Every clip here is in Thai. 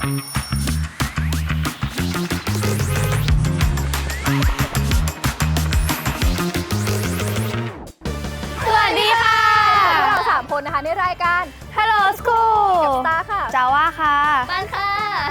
ส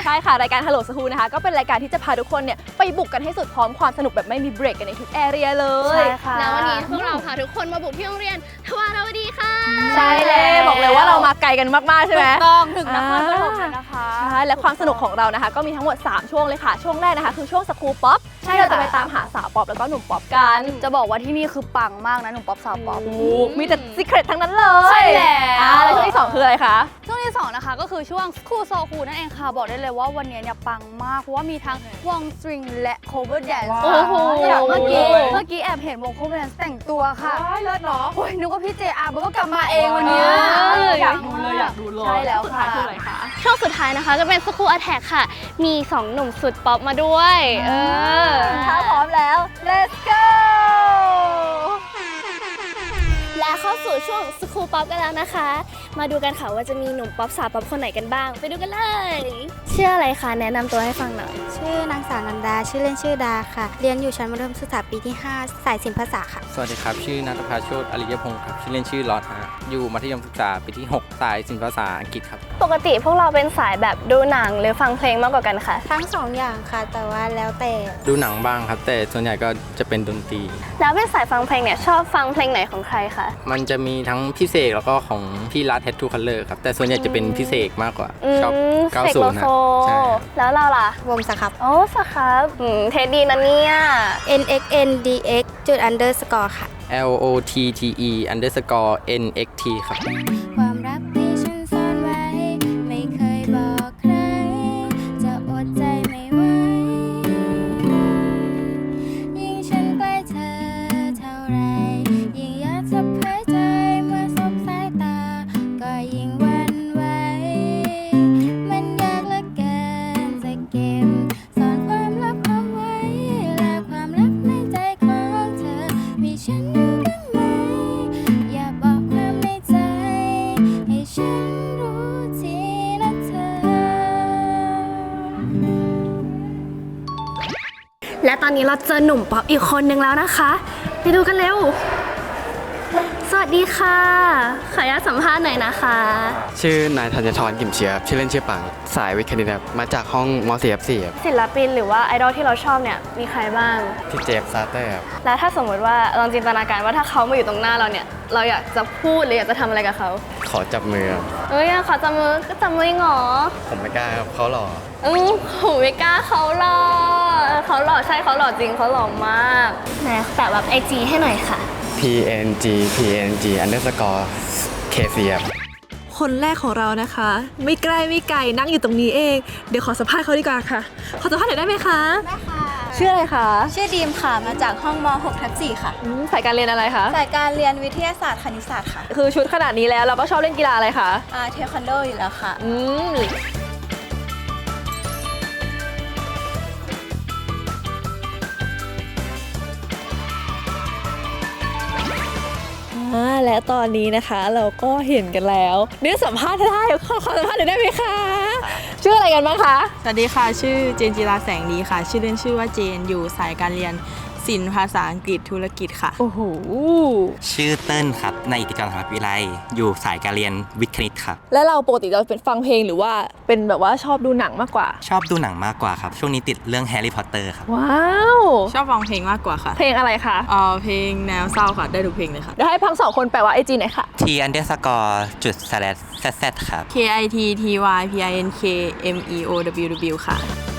ช่ค่ะ รายการ Hello School นะคะ ก็เป็นรายการที่จะพาทุกคนเนี่ยไปบุกกันให้สุดพร้อมความสนุกแบบไม่มีเบรกกันในทุกแอเรียเลยใช่ค่ะ แล้ววันนี้พวกเราพาทุกคนมาบุกที่โรงเรียนทวารวดีค่ะใช่เลยบอกเลยว่าเรามาไกลกันมากๆใช่ไหมต้องถึงนครปฐมอ่าแล้วนะคะ ใช่และความสนุกของเรานะคะ ก็มีทั้งหมด 3 ช่วงเลยค่ะ ช่วงแรกนะคะ คือช่วงสกูป๊อปใช่ที่เราจะค่ะ ไปตามหาสาวป๊อปแล้วก็หนุ่มป๊อปกันจะบอกว่าที่นี่คือปังมากนะหนุ่มป๊อปสาวป๊อปถูกมีแต่ซีเครตทั้งนั้นเลยใช่แล้ว อ่าแล้วช่วงที่สองคืออะไรคะ ช่วงที่สองนะคะก็คือช่วงคูโซคูนั่นเองค่ะ บอกได้เลยว่าวันนี้เนี่ยปังมาก เพราะว่ามีทั้งวงสตริงและ cover dance โอ้โห อย่างเมื่อกี้โอ้โหเมื่อกี้แอบเห็นวง cover dance แต่งตัวค่ะเลิศเนาะ โอ้ยนึกว่าพี่เจอาร์บอกว่ากลับมาเองวันเนี้ยเอออยากดูเลยอยากดูเลยใช่แล้วสุดท้ายค่ะคืออะไรคะ ช่วงสุดท้ายนะคะจะเป็นสกู l อ t แทกค่ะ มี 2 หนุ่มสุดป๊อปมาด้วย เออ ถ้าพร้อมแล้ว let's go และเข้าสู่ช่วงสกูป๊อปกันแล้วนะคะ มาดูกันค่ะว่าจะมีหนุ่มป๊อปสาวป๊อปคนไหนกันบ้าง ไปดูกันเลยเชื่ออะไรคะแนะนำตัวให้ฟังหน่อยชื่อนางสาวนันดา ชื่อเล่นชื่อดาค่ะ เรียนอยู่ชั้นมัธยมศึกษาปีที่ 5 สายศิลปภาษาค่ะ สวัสดีครับ ชื่อนัทภาโชตอริยพงศ์ครับ ชื่อเล่นชื่อลอดฮะ อยู่มัธยมศึกษาปีที่ 6 สายศิลปภาษาอังกฤษครับ ปกติพวกเราเป็นสายแบบดูหนังหรือฟังเพลงมากกว่ากันคะทั้งสองอย่างค่ะ แต่ว่าแล้วแต่ดูหนังบ้างครับ แต่ส่วนใหญ่ก็จะเป็นดนตรี แล้วเป็นสายฟังเพลงเนี่ยชอบฟังเพลงไหนของใครคะมันจะมีทั้งพิเศษแล้วก็ของพี่รัฐแททูคัลเลอร์ครับแต่ส่วนใหญ่จะเป็นพิเศษมากกว่าอืมชอบเสกโล90โซฮะใช่ครับ แล้วเราล่ะวงสครับ โอ้สครับอืมเทสดีนะเนี่ย N X N D X จุด underscore ค่ะ L O T T E underscore N X T ครับ เจอหนุ่มป๊อปอีกคนนึงแล้วนะคะ ไปดูกันเร็ว ดีค่ะ ขออนุญาตสัมภาษณ์หน่อยนะคะ ชื่อนายธัญทรกิ่มเชียครับชื่อเล่นชื่อปัง สายวิทย์คณิตครับมาจากห้องม .4 ครับ4ครับศิลปินหรือว่าไอดอลที่เราชอบเนี่ยมีใครบ้าง พี่เจฟซาเตอร์ครับแล้วถ้าสมมติว่าลองจินตนาการว่าถ้าเขามาอยู่ตรงหน้าเราเนี่ย เราอยากจะพูดหรืออยากจะทำอะไรกับเขาขอจับมือครับเอ้ยขอจับมือก็จับมือเหงอผมไม่กล้าครับเขาหล่ออือผมไม่กล้าเขาหล่อเออเขาหล่อใช่เขาหล่อจริงเขาหล่อมากไหนแต่แบบไอจีให้หน่อยค่ะ PNG PNG underscore KC ครับคนแรกของเรานะคะ ไม่ใกล้ไม่ไกลนั่งอยู่ตรงนี้เอง เดี๋ยวขอสัมภาษณ์เขาดีกว่าค่ะ ขอสัมภาษณ์หน่อยได้ไหมคะได้ค่ะชื่ออะไรคะชื่อดีมค่ะมาจากห้องม .6 ทับ4ค่ะอืมสายการเรียนอะไรคะสายการเรียนวิทยาศาสตร์คณิตศาสตร์ค่ะ คือชุดขนาดนี้แล้วเราก็ชอบเล่นกีฬาอะไรคะอ่าเทควันโดอยู่แล้วค่ะ อืม และตอนนี้นะคะเราก็เห็นกันแล้วเนี่ยสัมภาษณ์ได้ขอขอสัมภาษณ์หน่อยได้ไหมคะ ชื่ออะไรกันบ้างคะ สวัสดีค่ะ ชื่อเจนจิราแสงดีค่ะ ชื่อเล่นชื่อว่าเจนอยู่สายการเรียน ศิลป์ภาษาอังกฤษธุรกิจค่ะ โอ้โห ชื่อเติ้ลครับ ในอิติการมหาวิทยาลัยอยู่สายการเรียนวิทย์คณิตครับ แล้วเราปกติเราเป็นฟังเพลงหรือว่าเป็นแบบว่าชอบดูหนังมากกว่า ชอบดูหนังมากกว่าครับ ช่วงนี้ติดเรื่องแฮร์รี่พอตเตอร์ครับ ว้าว ชอบฟังเพลงมากกว่าค่ะ เพลงอะไรคะเอ่อเพลงแนวเศร้าค่ะ ได้ทุกเพลงเลยค่ะ เดี๋ยวให้พังสองคนแปลว่าไอจีหน่อยค่ะ T underscore จุด slash z z ครับ K I T T Y P I N K M E O W W ค่ะเมื่อ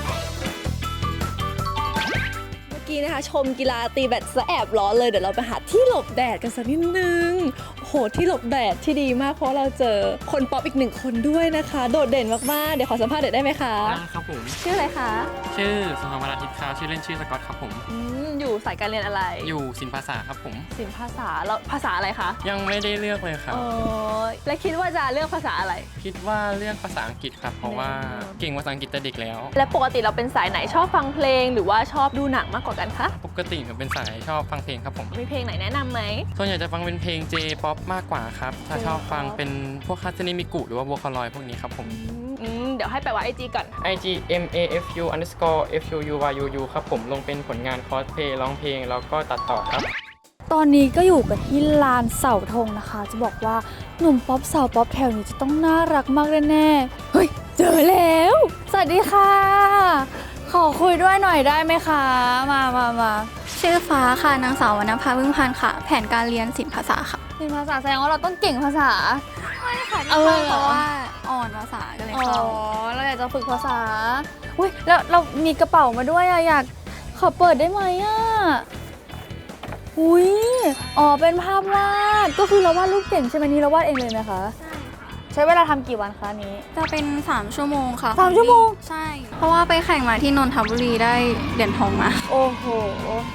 กี้นะคะ ชมกีฬาตีแบดซะแอบร้อนเลยเดี๋ยวเราไปหาที่หลบแดดกันสักนิดนึง โอ้โหที่หลบแดดที่ดีมากเพราะเราเจอคนป๊อปอีกหนึ่งคนด้วยนะคะ โดดเด่นมากๆ เดี๋ยวขอสัมภาษณ์หน่อยได้ไหมคะครับผม ชื่ออะไรคะชื่อสุภาพราทิตย์ครับชื่อเล่นชื่อสกอตครับผม อืมอยู่สายการเรียนอะไรอยู่ศิลปภาษาครับผม ศิลปภาษาแล้วภาษาอะไรคะยังไม่ได้เลือกเลยครับเออและคิดว่าจะเลือกภาษาอะไร คิดว่าเลือกภาษาอังกฤษครับ เพราะว่าเก่งภาษาอังกฤษแต่เด็กแล้ว และปกติเราเป็นสายไหนชอบฟังเพลง หรือว่าชอบดูหนังมากกว่ากันคะปกติผมเป็นสายชอบฟังเพลงครับผม มีเพลงไหนแนะนำไหมส่วนใหญ่จะฟังเป็นเพลง J-POP มากกว่าครับถ้าชอบฟังเป็นพวกคาสนิมิกุหรือว่าบัวคลอยพวกนี้ครับผม อืมเดี๋ยวให้แปลว่าไอจีก่อน IG M A F U underscore F U U Y U U ครับผมลงเป็นผลงานคอสเพลย์ร้องเพลงแล้วก็ตัดต่อครับ ตอนนี้ก็อยู่กันที่ลานเสาธงนะคะ จะบอกว่าหนุ่มป๊อปสาวป๊อปแถวนี้จะต้องน่ารักมากแน่ๆเฮ้ย เจอแล้ว สวัสดีค่ะ ขอคุยด้วยหน่อยได้ไหมคะ มามามาชื่อฟ้าค่ะ นางสาววรรณภาพึ่งพันธ์ค่ะ แผนการเรียนศิลปภาษาค่ะ เป็นภาษาแสดงว่าเราต้องเก่งภาษา ไม่ค่ะที่เอาเลยเข้าเหรอเพราะว่าอ่อนภาษาก็เลยอ๋อเข้าเราอยากจะฝึกภาษา อุ้ยแล้วเรามีกระเป๋ามาด้วยอะอยากขอเปิดได้ไหมอะอุ้ยอ๋อเป็นภาพวาดก็คือเราวาดรูปเก่งใช่ไหมนี่เราวาดเองเลยไหมคะ ใช้ เวลาทำกี่วันคะอันนี้ จะเป็น 3 ชั่วโมงค่ะสามชั่วโมง ใช่ เพราะว่าไปแข่งมาที่นนทบุรีได้เหรียญทองมา โอ้โห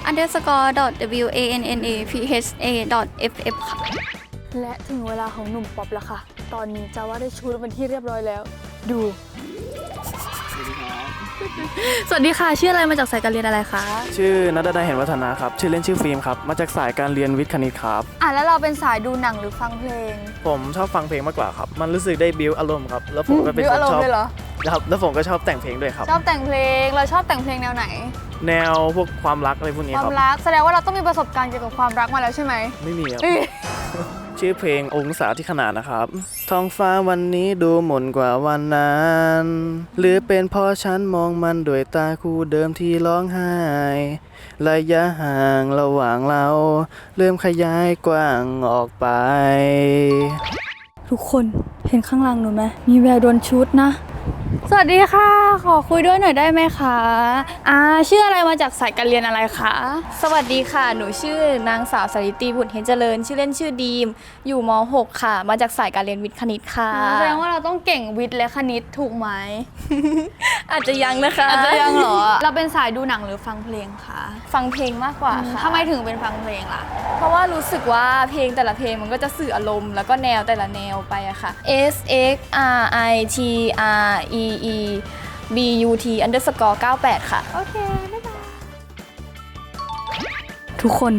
underscore dot w a n n a p h a dot f f ค่ะและถึงเวลาของหนุ่มป๊อปแล้วค่ะ ตอนนี้จะว่าได้ชุดเป็นที่เรียบร้อยแล้ว ดู สวัสดีค่ะ ชื่ออะไรมาจากสายการเรียนอะไรคะชื่อนัดดาเห็นวัฒนาครับ ชื่อเล่นชื่อฟิล์มครับ มาจากสายการเรียนวิทย์คณิตครับ อะแล้วเราเป็นสายดูหนังหรือฟังเพลง ผมชอบฟังเพลงมากกว่าครับ มันรู้สึกได้บิวอารมณ์ครับ แล้วผมก็เป็นบิวคอานรมชอณ์บเลยเหรอ ครับ แล้วผมก็ชอบแต่งเพลงด้วยครับ ชอบแต่งเพลง เราชอบแต่งเพลงแนวไหน แนวพวกความรักอะไรพวกนี้ควาคมรับ รัก แสดงว่าเราต้องมีประสบการณ์เกี่ยวกับความรักมาแล้วใช่ไหมไม่มีครับ เอ้ย ชื่อเพลงองศาที่ขนาดนะครับ ท้องฟ้าวันนี้ดูหม่นกว่าวันนั้น หรือเป็นเพราะฉันมองมันด้วยตาคู่เดิมที่ร้องไห้ระยะห่างระหว่างเรา เริ่มขยายกว้างออกไป ทุกคนเห็นข้างหลังหนูไหมมีแววโดนชุดนะ สวัสดีค่ะ ขอคุยด้วยหน่อยได้ไหมคะอ่าชื่ออะไรมาจากสายการเรียนอะไรคะ สวัสดีค่ะ หนูชื่อนางสาวสริตรีบุตรเฮญเจริญ ชื่อเล่นชื่อดีม อยู่ม .6 ค่ะ มาจากสายการเรียนวิทย์คณิตค่ะ แสดงว่าเราต้องเก่งวิทย์และคณิตถูกไหม อาจจะยังนะคะ อาจจะยังเหรอ เราเป็นสายดูหนังหรือฟังเพลงคะฟังเพลงมากกว่าค่ะ ทำไมถึงเป็นฟังเพลงล่ะ เพราะว่ารู้สึกว่าเพลงแต่ละเพลงมันก็จะสื่ออารมณ์แล้วก็แนวแต่ละแนวไปอะค่ะ S X R I T R E E B U T underscore 98 ค่ะ โอเค บ๊ายบาย ทุกคน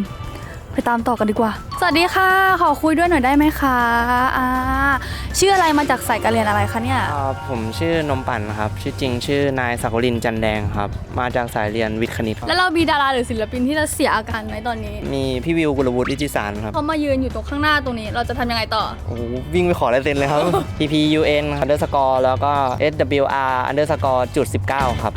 ไปตามต่อกันดีกว่า สวัสดีค่ะ ขอคุยด้วยหน่อยได้ไหมคะอ่าชื่ออะไรมาจากสายการเรียนอะไรคะเนี่ย อ่าผมชื่อนมปั่นครับ ชื่อจริงชื่อนายศักวรินทร์จันแดงครับ มาจากสายเรียนวิทย์คณิตครับแล้วเรามีดาราหรือศิลปินที่เราเสียอาการไหมตอนนี้มีพี่วิวกุลวุฒิอิจิสารครับ เขามายืนอยู่ตรงข้างหน้าตรงนี้ เราจะทำยังไงต่อ โอ้โหวิ่งไปขอลายเซ็นเลยครับ PPUN underscore แล้วก็ SWR underscore จุด19 ครับ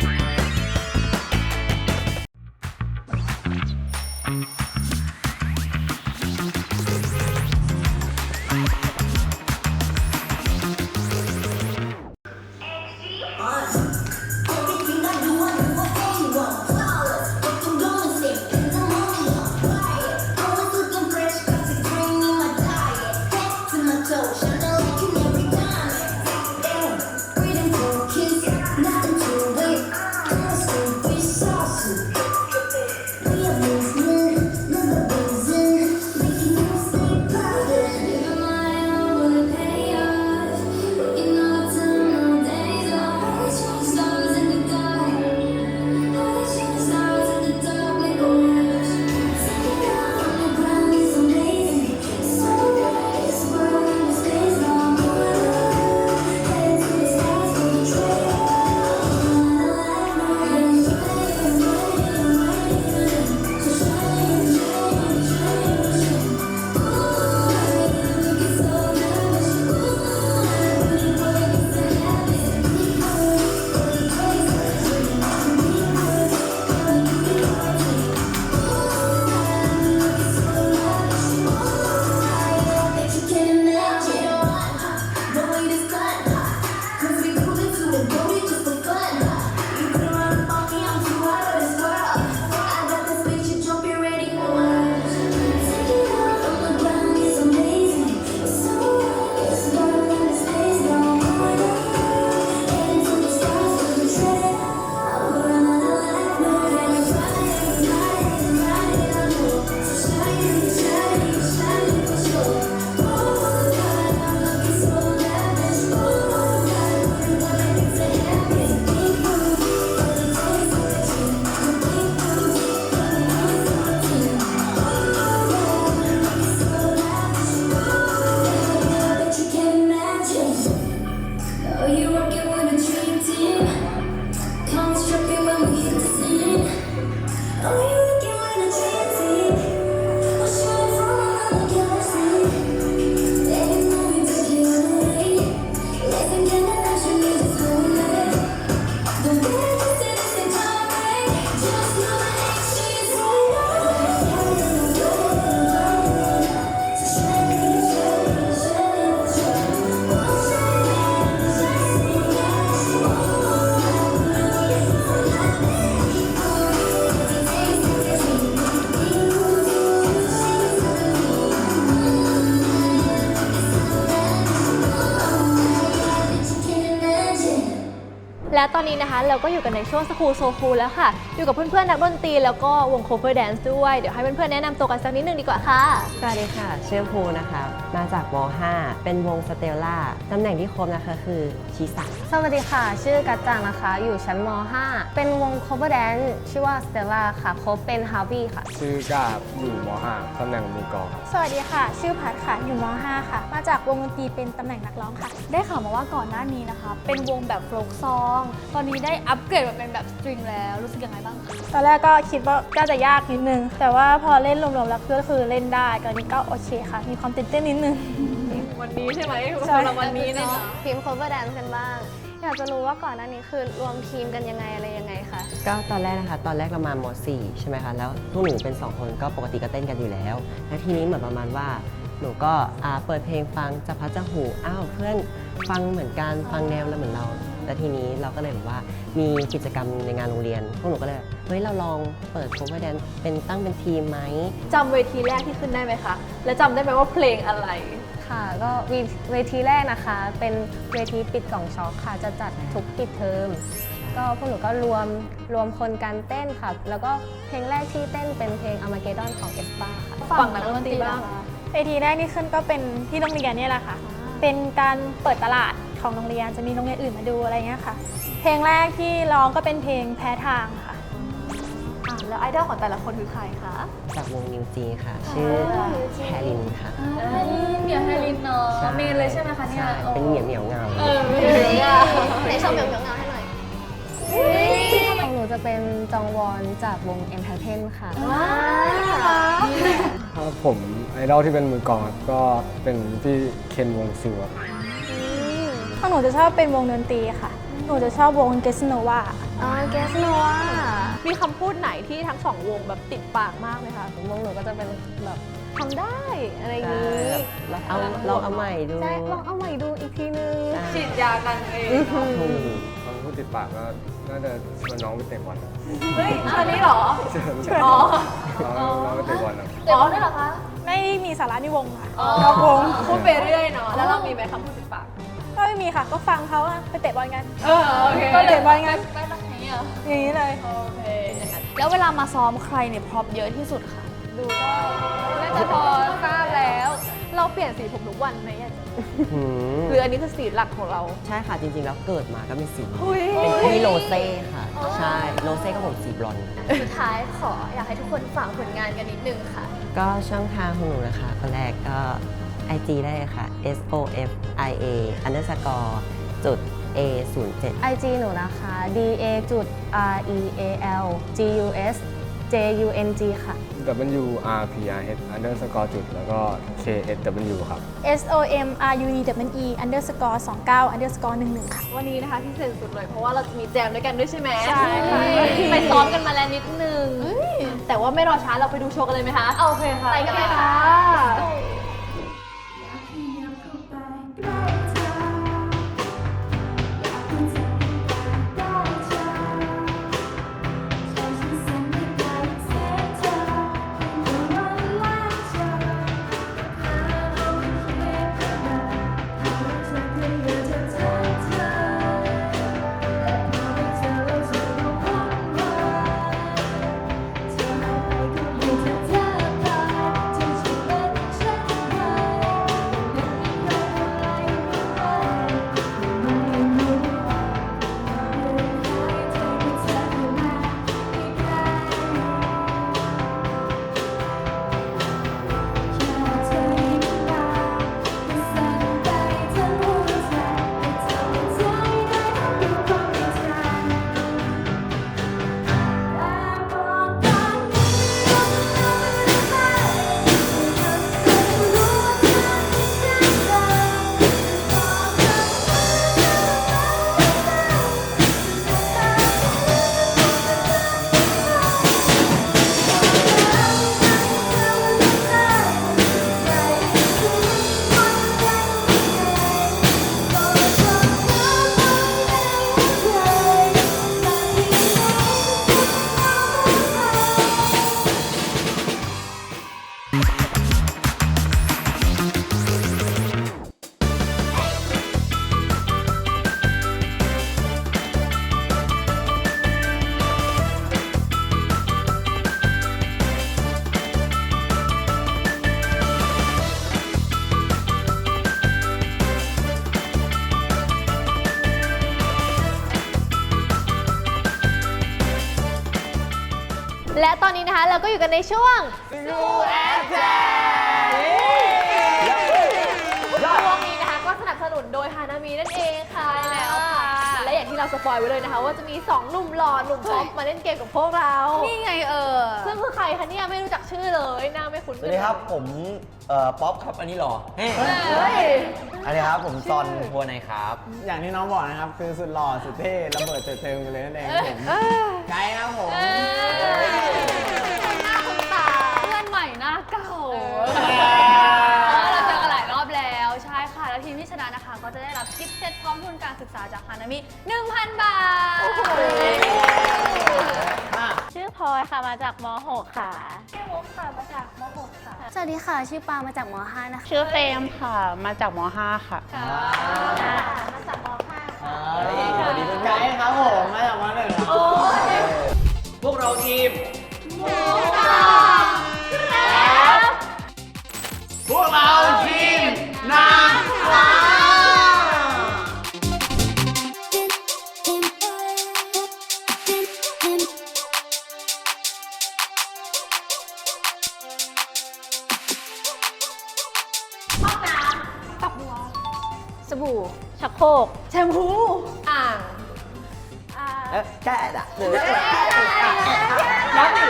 ตอนนี้นะคะ เราก็อยู่กันในช่วงสคูลโซคูลแล้วค่ะ อยู่กับเพื่อนๆนักดนตรีแล้วก็วง cover dance ด้วย เดี๋ยวให้เพื่อนๆแนะนำตัวกันสักนิดนึงดีกว่าค่ะ สวัสดีค่ะ ชื่อภูนะคะ มาจากม 5 เป็นวงสเตลล่าตำแหน่งที่ครบนะคะคือชีสาสวัสดีค่ะ ชื่อกัจจังนะคะ อยู่ชั้นม .5 เป็นวง cover dance ชื่อว่า Stella ค่ะโคบเป็น Harvey ค่ะ ชื่อกาบอยู่ม .5 ตำแหน่งมือกลองครับสวัสดีค่ะ ชื่อพัดค่ะ อยู่ม .5 ค่ะ มาจากวงดนตรีเป็นตำแหน่งนักร้องค่ะ ได้ข่าวมาว่าก่อนหน้านี้นะคะ เป็นวงแบบโฟล์กซองตอนนี้ได้อัปเกรดมาเป็นแบบสตริงแล้วรู้สึกยังไงบ้างคะตอนแรกก็คิดว่าก็จะยากนิดนึง แต่ว่าพอเล่นรวมๆแล้วก็คือเล่นได้ตอนนี้ก็โอเคค่ะ มีความตื่นเต้นนิดนึง วันนี้ใช่ไหมใช่สำหรับวันนี้เนาะทีม cover dance กันบ้าง อยากจะรู้ว่าก่อนหน้านี้คือรวมทีมกันยังไงอะไรยังไงคะ ก็ตอนแรกนะคะ ตอนแรกเรามาม .4 ใช่ไหมคะ แล้วพวกหนูเป็น 2 คนก็ปกติก็เต้นกันอยู่แล้ว แล้วทีนี้เหมือนประมาณว่า หนูก็อ่าเปิดเพลงฟังจะพัดจะหู อ้าวเพื่อนฟังเหมือนกัน ฟังแนวแล้วเหมือนเรา แล้วทีนี้เราก็เลยแบบว่ามีกิจกรรมในงานโรงเรียน พวกหนูก็เลยแบบเฮ้ยเราลองเปิด cover dance เป็นตั้งเป็นทีมไหม จำเวทีแรกที่ขึ้นได้ไหมคะ และจำได้ไหมว่าเพลงอะไร ค่ะก็เวเวทีแรกนะคะ เป็นเวทีปิดกล่องช็อคค่ะ จะจัดทุกปิดเทอมก็พวกหนูก็รวมรวมคนกันเต้นค่ะ แล้วก็เพลงแรกที่เต้นเป็นเพลง Armageddon ของ e s p a ค่ะ ฝั่งนักดนตรีบ้าง เวทีแรกที่ขึ้นก็เป็นที่โรงเรียนเนี่ยแหละค่ะ เป็นการเปิดตลาด ของโรงเรียนจะมีโรงเรียนอื่นมาดูอะไรเงี้ยค่ะ เพลงแรกที่ร้องก็เป็นเพลงแพ้ทางค่ะ อะแล้วไอดอลของแต่ละคนคือใครคะ จากวงนิวจีค่ะ ชื่อแคลินค่ะเหมียวไฮรินเนาะใช่เมนเลยใช่ไหมคะเนี่ยใช่เป็นเหมียวเหมียวเงาเออเมนเลยอะไหนโชว์เหมียวเหมียวเงาให้หน่อยของหนูจะเป็นจองวอนจากวง e n t e r t a i n ค่ะถ้าผมไอดอลที่เป็นมือกลองครับก็เป็นพี่เคนวงซิลครับ ข้างหนูจะชอบเป็นวงดนตรีค่ะ หนูจะชอบวงเกสโนวาอ๋อเกสโนวามีคำพูดไหนที่ทั้งสองวงแบบติดปากมากไหมคะวงหนูก็จะเป็นแบบทำได้อะไรอย่างใช่นี้แบบเอาลองเอาใหม่ดูใช่ลองเอาใหม่ดูอีกทีนึงฉีดยากันเองถูกคำพูดติดปากก็น่าจะชวนน้องไปเตะบอลครับเฮ้ยอันนี้เหรอชวนชวนอ๋อน้องน้องไปเตะบอลครับเดี๋ยวด้วยเหรอคะ ไม่มีสาระในวงค่ะอ๋อนอกวงพูดไปเรื่อยเนาะแล้วเรามีไหมคำพูดติดปาก ก็ไม่มีค่ะ ก็ฟังเขาอะไปเตะบอลกัน เออโอเคก็เตะบอลกันไปแบบไหนอะอย่างนี้เลยโอเคแล้วเวลามาซ้อมใครเนี่ยพร็อพเยอะที่สุดคะดูก็น่าจะพอทราบแล้ว เราเปลี่ยนสีผมทุกวันไหมอะหืมหรืออันนี้คือสีหลักของเราใช่ค่ะ จริงๆ แล้วเกิดมาก็เป็นสีอุ๊ยเป็นพี่โรเซ่ค่ะ ใช่โรเซ่ก็ผมสีบลอนด์สุดท้ายขออยากให้ทุกคนฝากผลงานกันนิดนึงค่ะ ก็ช่องทางของหนูนะคะคนแรกก็ IG ได้เลยค่ะ S O F I A underscore จุด A 0 7 IG หนูนะคะ D A จุด R E A L G U S J U N G ค่ะ W R P R S underscore จุดแล้วก็ K S W ครับ S O M R U D W E underscore 29 underscore 11 ค่ะ วันนี้นะคะพิเศษสุดเลยเพราะว่าเราจะมีแจมด้วยกันด้วยใช่ไหมใช่ค่ะ ไปซ้อมกันมาแล้วนิดนึง แต่ว่าไม่รอช้าเราไปดูโชว์กันเลยไหมคะ โอเคค่ะ ไปกันเลยค่ะ นะคะเราก็อยู่กันในช่วงช่วงนี้นะคะก็สนับสนุนโดยฮานามินั่นเองค่ะแล้วค่ะ และอย่างที่เราสปอยไว้เลยนะคะ ว่าจะมี 2 หนุ่มหล่อหนุ่มป๊อปมาเล่นเกมกับพวกเรานี่ไงเออ ซึ่งคือใครคะเนี่ยไม่รู้จักชื่อเลยหน้าไม่คุ้นสวัสดีครับผมเอ่อป๊อปครับอันนี้หรอเฮ้ยอันนี้ครับผมซอนทัวร์ในครับ อย่างที่น้องบอกนะครับ คือสุดหล่อสุดเท่ระเบิดเถิดเทิงไปเลยนั่นเองครับผมไกด์ครับผม ใหม่หน้าเก่าเราเจอกันหลายรอบแล้วใช่ค่ะ แล้วทีมที่ชนะนะคะ ก็จะได้รับกิฟต์เซตพร้อมทุนการศึกษาจากฮานามิ 1,000 บาท ชื่อพลอยค่ะมาจากม .6 ค่ะชื่อมุกค่ะมาจากม .6 ค่ะสวัสดีค่ะ ชื่อปามาจากม .5 นะคะ ชื่อเฟรมค่ะ มาจากม .5 ค่ะมาจากม .5 ค่ะสวัสดีเป็นไกด์ครับผมมาจากมาหนึ่งครับพวกเราทีม เราทีมนางฟ้าสบู่ ชักโครกแชมพูอ่างแก้ดะหรือน้ำดิ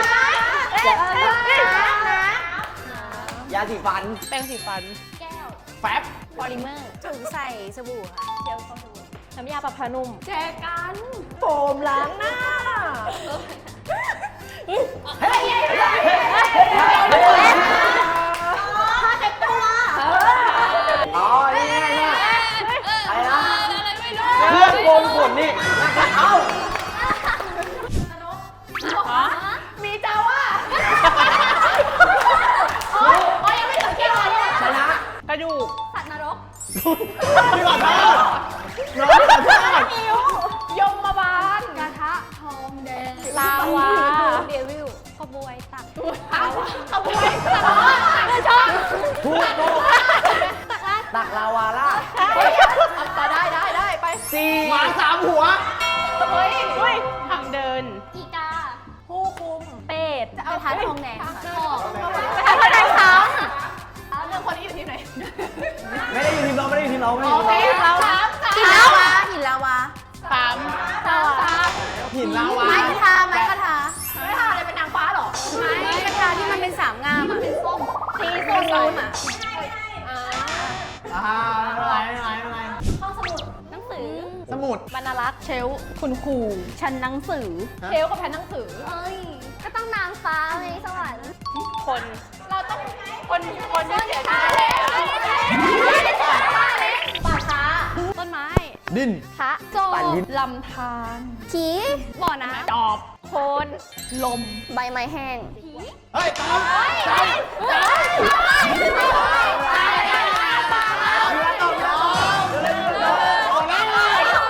ยาสีฟัน แป้งสีฟัน แก้ว แฟบพอลิเมอร์ถุงใส่สบู่ค่ะเจลสบู่น้ำยาปรับผ้านุ่ม แจกันโฟมล้างหน้าผ้าเช็ดตัวอ๋อนี่ไงเนี่ยอะไรนะอะไรไม่รู้เครื่องโกงขนนี่ เอ้า กพี่ขอโทษน้องขอโทษหิวยมมาบาลกระทะทองแดงลาวาเดวิลขบวยตักเอาขบวยตลอดไม่ชอบถูกถูกตักลาวาล่าเอาต่อได้ได้ได้ไปสี่หมาสามหัวเฮ้ยเฮ้ยทางเดิน อีกาผู้คุมเป็ดกระทะทองแดงค่ะ ไม่ได้อยู่ทีมเราไม่ได้อยู่ทีมเราไม่ได้โออยู่ทีมเคเราเราถามหินลาวาหินลาวาปั๊มถามถามหินลาวาไม้กระทาไม้กระทาไม่ทำอะไรเป็นนางฟ้าหรอไม้กระทาที่มันเป็นสามงามอะเป็นส้มสีส้มส้มอะอ่าไม่เป็นไรไม่เป็นไรไม่เป็นไรห้องสมุดหนังสือสมุดบรรลักษ์เชลคุณครูชั้นหนังสือฮะเทลกับแผ่นหนังสือ เอ้ย ก็ต้องนางฟ้าไงสวรรค์คนเราต้องคนคนที่เสียชีวิต ดินพระโจปั่นลิ้น ลำธารผีบ่อน้จอบ โคนำลมใบไม้แห้ง เฮ้ยตาม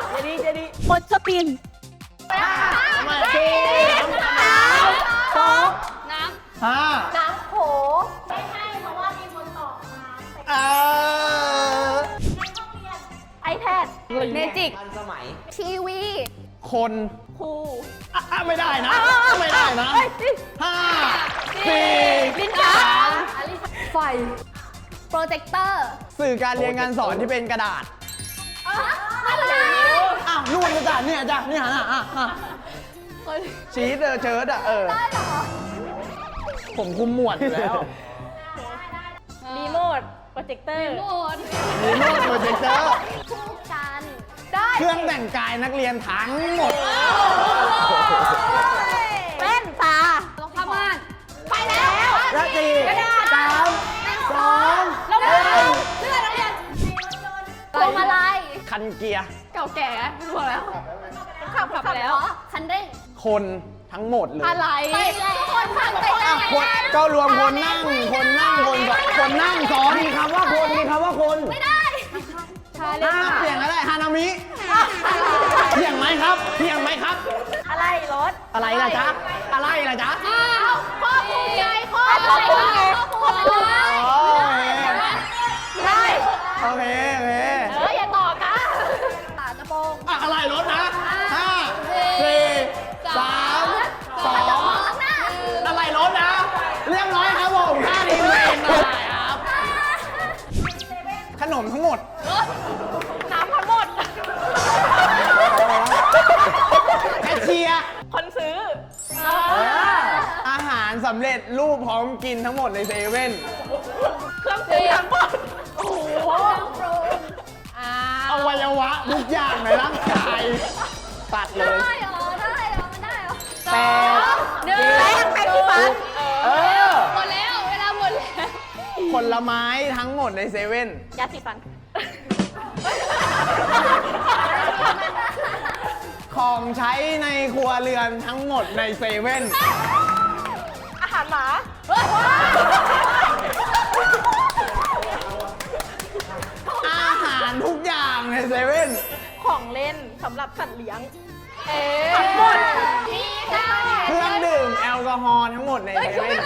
เจดีเจดีมดสปินมาสี่น้ำสองน้ห้า เมจิก ทันสมัย ทีวีคนครูอะอะไม่ได้นะ ไม่ได้นะห้าสี่ลิ้นชักสามไฟ โปรเจคเตอร์สื่อการเรียนการสอนที่เป็นกระดาษ อะไรอ้าวนู่นกระดาษเนี่ยจ้ะเนี่ยนะอะอะชีสเออเชิร์ดอะเออผมคุมหมวดอยู่แล้วรีโมท โปรเจคเตอร์หมดรีโมทโปรเจคเตอร์คู่กันได้ เครื่องแต่งกายนักเรียนทั้งหมด แว่นตาผ้าม่านไปแล้วและสี่กระดาษสามสองแล้วหนึ่งเสื้อนักเรียนพวงมาลัยคันเกียร์ เก่าแก่ไม่รู้แล้วขับขับไปแล้ว คันเร่งคนทั้งหมดเลย อะไรไปแล้วทุกคนฟังไปแล้อะวคนก็รวมคนนั่ง คนนั่ง คนสองคนนั่งสองมีคำว่าคนมีคำว่าคน ไม่ได้อะเปลี่ยนอะไรฮานามิ เที่ยงไหมครับเที่ยงไหมครับ อะไรรถอะไรล่ะจ๊ะอะไรล่ะจ๊ะอ้าวพ่อคุณไงพ่อคุณไงพ่อคุณไงอ๋อโอเคได้โอเคำเร็จรูปพร้อมกินทั้งหมดในเซเว่นเครื่องปรุงทั้งหมดโอ้โหอ่าอวัยวะทุกอย่างในร่างกาย ตัดเลยได้เหรอได้เหรอมันได้เหรอแปด หนึ่งแป้งแป้งที่ฟันเออ หมดแล้วเวลาหมดแล้วผลไม้ทั้งหมดในเซเว่นยาสีฟันของใช้ในครัวเรือนทั้งหมดในเซเว่นอาหารหมาอาหารทุกอย่างในเซเว่นของเล่นสำหรับสัตว์เลี้ยง เอ๊ทั้งหมดนี่ได้เครื่องดื่มแอลกอฮอล์ทั้งหมดในเซเว่น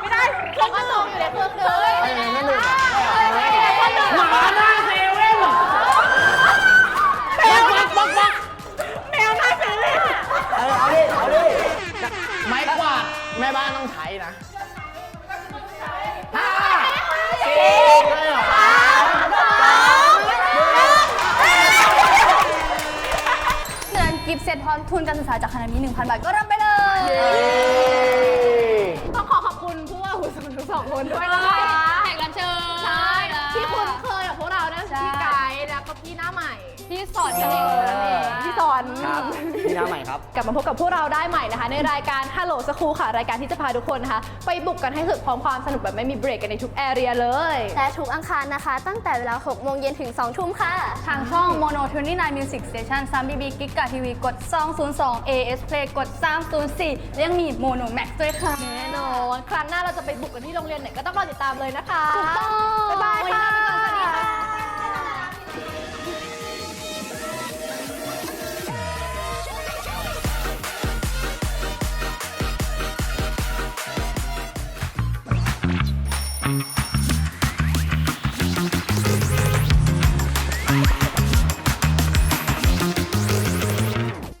ไม่ได้เครื่องกระโดงอยู่ในเครื่องดื่มอะไรนะเครื่องดื่มหมาหน้าเซเว่นแมวบักบักบักแมวหน้าเซเว่นเออเอาดิเอาดิไม้กวาด แม่บ้านต้องใช้นะห้าสี่ได้เหรอเงินกิฟต์เซตพร้อมทุนการศึกษาจากคณะนี้1,000 บาทก็รับไปเลย ต้องขอขอบคุณผู้ว่าหูสมุนทั้งสองคนด้วยนะคะแขกรับเชิญใช่ที่คุ้นเคยกับพวกเรานะใช่พี่ไกด์แล้วก็พี่หน้าใหม่ ที่สอนกันเองนั่นเองพี่สอน ครับพี่น้าใหม่ครับ กลับมาพบกับพวกเราได้ใหม่นะคะ ในรายการ Hello School ค่ะ รายการที่จะพาทุกคนนะคะ ไปบุกกันให้สุดพร้อมความสนุกแบบไม่มีเบรกกันในทุกแอเรียเลย และทุกอังคารนะคะ ตั้งแต่เวลา 6 โมงเย็นถึง 2 ทุ่มค่ะ ทางช่อง Mono 29 Music Station 3 BB กิกะทีวีกด 202 AS Play กด 304และยังมี Mono Max ด้วยค่ะ แน่นอนครั้งหน้าเราจะไปบุกกันที่โรงเรียนไหนก็ต้องรอติดตามเลยนะคะถูกต้องบ๊ายบายวันนี้ค่ะลาไปก่อนสวัสดีค่ะ